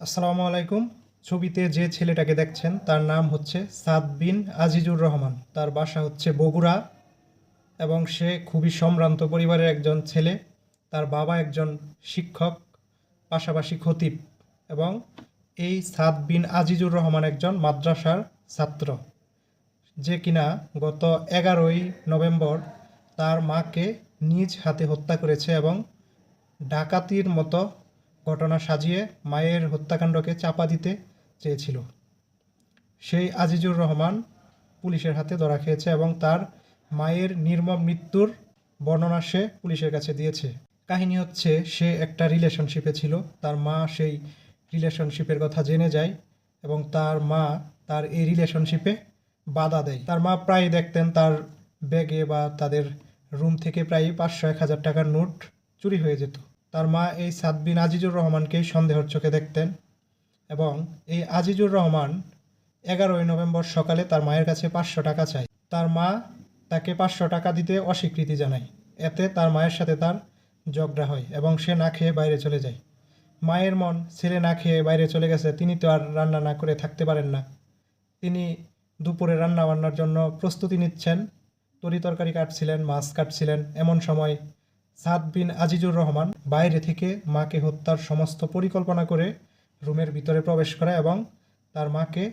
আসসালামু আলাইকুম। ছবিতে যে ছেলেটাকে দেখছেন, তার নাম হচ্ছে সাদ বিন আজিজুর রহমান। তার বাসা হচ্ছে বগুড়া এবং সে খুবই সম্ভ্রান্ত পরিবারের একজন ছেলে। তার বাবা একজন শিক্ষক, পাশাপাশি খতিব এবং এই সাদ বিন আজিজুর রহমান একজন মাদ্রাসার ছাত্র। যে কিনা গত এগারোই নভেম্বর তার মাকে নিজ হাতে হত্যা করেছে এবং ডাকাতির মতো ঘটনা সাজিয়ে মায়ের হত্যাকাণ্ডকে চাপা দিতে চেয়েছিল। সেই আজিজুর রহমান পুলিশের হাতে ধরা খেয়েছে এবং তার মায়ের নির্মম মৃত্যুর বর্ণনা সে পুলিশের কাছে দিয়েছে। কাহিনী হচ্ছে, সে একটা রিলেশনশিপে ছিল। তার মা সেই রিলেশনশিপের কথা জেনে যায় এবং তার মা তার এই রিলেশনশিপে বাধা দেয়। তার মা প্রায় দেখতেন তার ব্যাগে বা তাদের রুম থেকে প্রায় পাঁচশো এক হাজার টাকার নোট চুরি হয়ে যেত। তার মা এই সাদবিন আজিজুর রহমানকেই সন্দেহর চোখে দেখতেন এবং এই আজিজুর রহমান এগারোই নভেম্বর সকালে তার মায়ের কাছে পাঁচশো টাকা চায়। তার মা তাকে পাঁচশো টাকা দিতে অস্বীকৃতি জানায়। এতে তার মায়ের সাথে তার ঝগড়া হয় এবং সে না খেয়ে বাইরে চলে যায়। মায়ের মন, ছেলে না খেয়ে বাইরে চলে গেছে, তিনি তো আর রান্না না করে থাকতে পারেন না। তিনি দুপুরে রান্না বান্নার জন্য প্রস্তুতি নিচ্ছেন। তরি তরকারি কাটছিলেন, মাছ কাটছিলেন। এমন সময় সাদ বিন আজিজুর রহমান বাইরে থেকে মাকে হত্যার সমস্ত পরিকল্পনা করে রুমের ভিতরে প্রবেশ করে এবং তার মাকে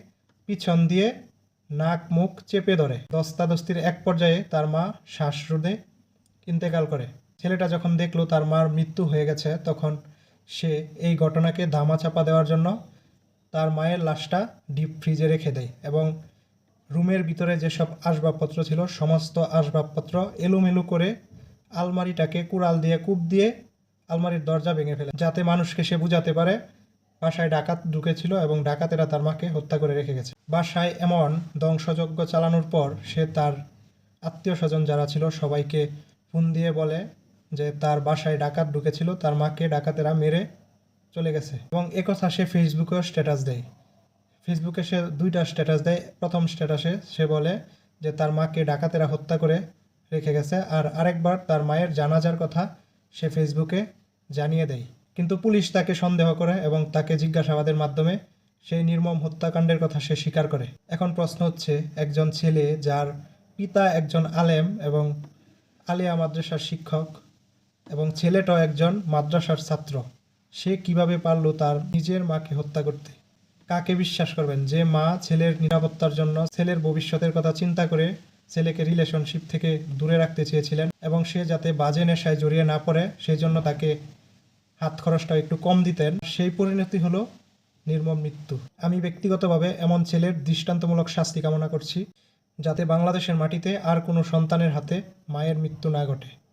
পিছন দিয়ে নাক মুখ চেপে ধরে। দস্তাদস্তির এক পর্যায়ে তার মা শ্বাসরোধে ইন্তেকাল করে। ছেলেটা যখন দেখল তার মার মৃত্যু হয়ে গেছে, তখন সে এই ঘটনাকে ধামাচাপা দেওয়ার জন্য তার মায়ের লাশটা ডিপ ফ্রিজে রেখে দেয় এবং রুমের ভিতরে যেসব আসবাবপত্র ছিল, সমস্ত আসবাবপত্র এলোমেলো করে আলমারিটাকে কুড়াল দিয়ে কূপ দিয়ে আলমারির দরজা ভেঙে ফেলে, যাতে মানুষকে সে বুঝাতে পারে বাসায় ডাকাত ঢুকেছিল এবং ডাকাতেরা তার মাকে হত্যা করে রেখে গেছে। বাসায় এমন ধ্বংসযজ্ঞ চালানোর পর সে তার আত্মীয় স্বজন যারা ছিল সবাইকে ফোন দিয়ে বলে যে তার বাসায় ডাকাত ঢুকেছিল, তার মাকে ডাকাতেরা মেরে চলে গেছে এবং একথা সে ফেসবুকেও স্ট্যাটাস দেয়। ফেসবুকে সে দুইটা স্ট্যাটাস দেয়। প্রথম স্ট্যাটাসে সে বলে যে তার মাকে ডাকাতেরা হত্যা করে রেখে গেছে। আর আরেকবার তার মায়ের জানাজার কথা সে ফেসবুকে জানিয়ে দেয়। কিন্তু পুলিশ তাকে সন্দেহ করে এবং তাকে জিজ্ঞাসাবাদের মাধ্যমে সেই নির্মম হত্যাকাণ্ডের কথা সে স্বীকার করে। এখন প্রশ্ন হচ্ছে, একজন ছেলে যার পিতা একজন আলেম এবং আলিয়া মাদ্রাসার শিক্ষক এবং ছেলেটাও একজন মাদ্রাসার ছাত্র, সে কীভাবে পারল তার নিজের মাকে হত্যা করতে? কাকে বিশ্বাস করবেন? যে মা ছেলের নিরাপত্তার জন্য ছেলের ভবিষ্যতের কথা চিন্তা করে ছেলেকে রিলেশনশিপ থেকে দূরে রাখতে চেয়েছিলেন এবং সে যাতে বাজে নেশায় জড়িয়ে না পড়ে সেই জন্য তাকে হাত খরচটা একটু কম দিতেন। সেই পরিণতি হলো নির্মম মৃত্যু। আমি ব্যক্তিগতভাবে এমন ছেলের দৃষ্টান্তমূলক শাস্তি কামনা করছি, যাতে বাংলাদেশের মাটিতে আর কোনো সন্তানের হাতে মায়ের মৃত্যু না ঘটে।